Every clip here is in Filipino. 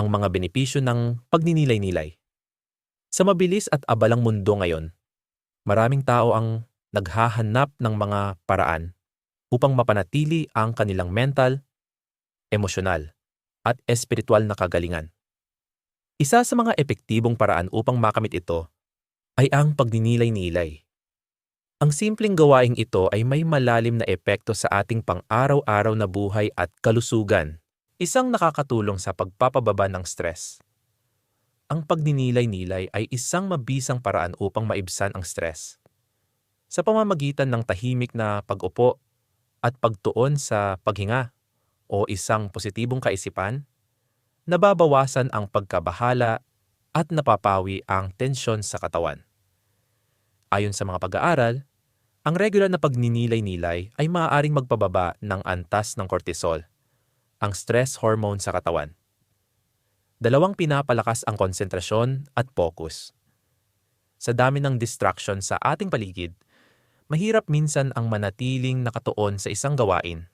ang mga benepisyo ng pagninilay-nilay. Sa mabilis at abalang mundo ngayon, maraming tao ang naghahanap ng mga paraan upang mapanatili ang kanilang mental, emosyonal, at espiritual na kagalingan. Isa sa mga epektibong paraan upang makamit ito ay ang pagninilay-nilay. Ang simpleng gawaing ito ay may malalim na epekto sa ating pang-araw-araw na buhay at kalusugan, isang nakakatulong sa pagpapababa ng stress. Ang pagninilay-nilay ay isang mabisang paraan upang maibsan ang stress. Sa pamamagitan ng tahimik na pag-upo at pagtuon sa paghinga o isang positibong kaisipan, nababawasan ang pagkabahala at napapawi ang tensyon sa katawan. Ayon sa mga pag-aaral, ang regular na pagninilay-nilay ay maaaring magpababa ng antas ng cortisol, ang stress hormone sa katawan. Dalawang pinapalakas ang konsentrasyon at focus. Sa dami ng distraction sa ating paligid, mahirap minsan ang manatiling nakatuon sa isang gawain.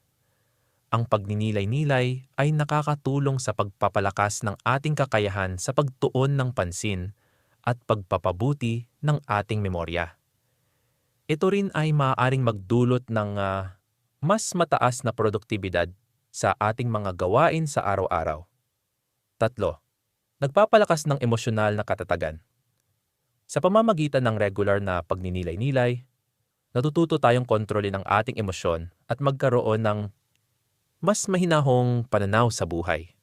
Ang pagninilay-nilay ay nakakatulong sa pagpapalakas ng ating kakayahan sa pagtuon ng pansin at pagpapabuti ng ating memorya. Ito rin ay maaaring magdulot ng ah, mas mataas na produktibidad sa ating mga gawain sa araw-araw. Tatlo, nagpapalakas ng emosyonal na katatagan. Sa pamamagitan ng regular na pagninilay-nilay, natututo tayong kontrolin ang ating emosyon at magkaroon ng mas mahinahong pananaw sa buhay.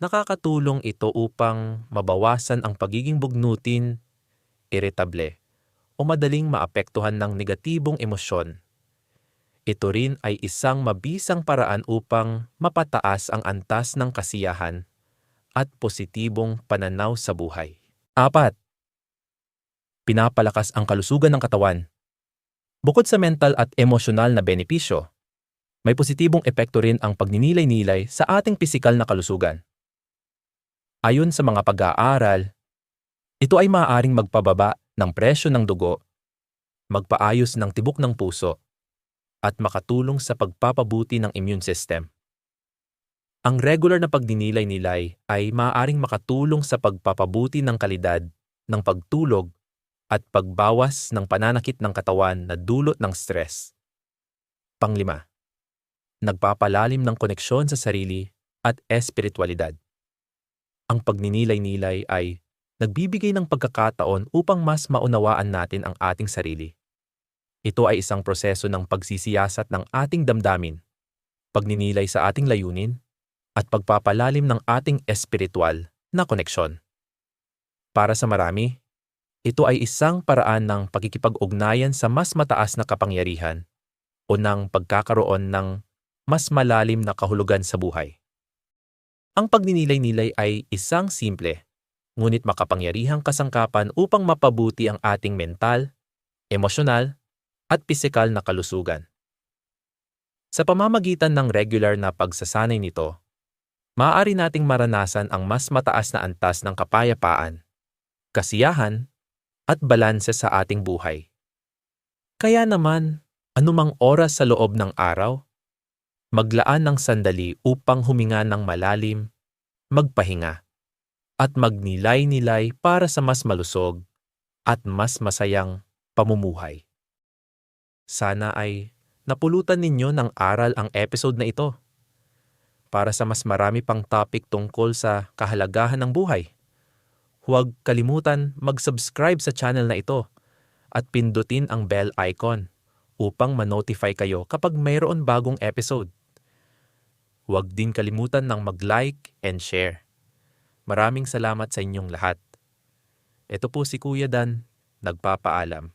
Nakakatulong ito upang mabawasan ang pagiging bugnutin, iritable, o madaling maapektuhan ng negatibong emosyon. Ito rin ay isang mabisang paraan upang mapataas ang antas ng kasiyahan at positibong pananaw sa buhay. Apat, pinapalakas ang kalusugan ng katawan. Bukod sa mental at emosyonal na benepisyo, may positibong epekto rin ang pagninilay-nilay sa ating pisikal na kalusugan. Ayon sa mga pag-aaral, ito ay maaaring magpababa ng presyo ng dugo, magpaayos ng tibok ng puso, at makatulong sa pagpapabuti ng immune system. Ang regular na pagdinilay-nilay ay maaaring makatulong sa pagpapabuti ng kalidad ng pagtulog at pagbawas ng pananakit ng katawan na dulot ng stress. Panglima, nagpapalalim ng koneksyon sa sarili at espiritualidad. Ang pagninilay-nilay ay nagbibigay ng pagkakataon upang mas maunawaan natin ang ating sarili. Ito ay isang proseso ng pagsisiyasat ng ating damdamin, pagninilay sa ating layunin, at pagpapalalim ng ating espiritual na koneksyon. Para sa marami, ito ay isang paraan ng pakikipag-ugnayan sa mas mataas na kapangyarihan o ng pagkakaroon ng mas malalim na kahulugan sa buhay. Ang pagninilay-nilay ay isang simple, ngunit makapangyarihang kasangkapan upang mapabuti ang ating mental, emosyonal, at pisikal na kalusugan. Sa pamamagitan ng regular na pagsasanay nito, maaari nating maranasan ang mas mataas na antas ng kapayapaan, kasiyahan, at balanse sa ating buhay. Kaya naman, anumang oras sa loob ng araw, maglaan ng sandali upang huminga ng malalim, magpahinga, at magnilay-nilay para sa mas malusog at mas masayang pamumuhay. Sana ay napulutan ninyo ng aral ang episode na ito. Para sa mas marami pang topic tungkol sa kahalagahan ng buhay, huwag kalimutan mag-subscribe sa channel na ito at pindutin ang bell icon upang ma-notify kayo kapag mayroon bagong episode. Huwag din kalimutan ng mag-like and share. Maraming salamat sa inyong lahat. Ito po si Kuya Dan, nagpapaalam.